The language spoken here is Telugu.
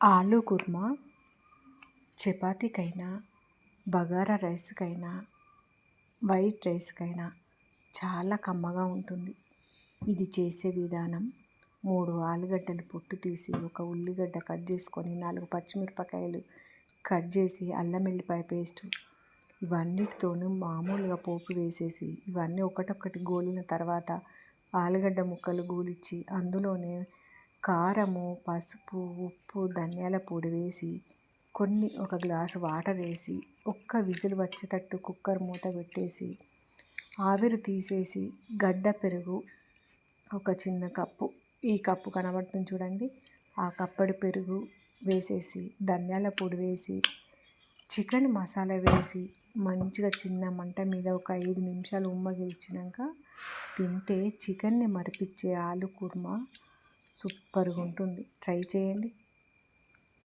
ఆలు కుర్మా చపాతీకైనా బగారా రైస్కైనా వైట్ రైస్కైనా చాలా కమ్మగా ఉంటుంది. ఇది చేసే విధానం మూడు ఆలుగడ్డలు పొట్టు తీసి ఒక ఉల్లిగడ్డ కట్ చేసుకొని నాలుగు పచ్చిమిరపకాయలు కట్ చేసి అల్లం వెల్లిపాయ పేస్టు ఇవన్నిటితోనూ మామూలుగా పోపు వేసేసి ఇవన్నీ ఒకటొక్కటి గోలిన తర్వాత ఆలుగడ్డ ముక్కలు గోలిచ్చి అందులోనే కారము పసుపు ఉప్పు ధనియాల పొడి వేసి కొన్ని ఒక గ్లాసు వాటర్ వేసి ఒక్క విజిల్ వచ్చేటట్టు కుక్కర్ మూత పెట్టేసి ఆవిరి తీసేసి గడ్డ పెరుగు ఒక చిన్న కప్పు. ఈ కప్పు కనబడుతుంది చూడండి. ఆ కప్పడి పెరుగు వేసేసి ధనియాల పొడి వేసి చికెన్ మసాలా వేసి మంచిగా చిన్న మంట మీద ఒక ఐదు నిమిషాలు ఉమ్మగిల్చినాక తింటే చికెన్ని మరిపించే ఆలు కుర్మా సూపర్గా ఉంటుంది ట్రై చేయండి.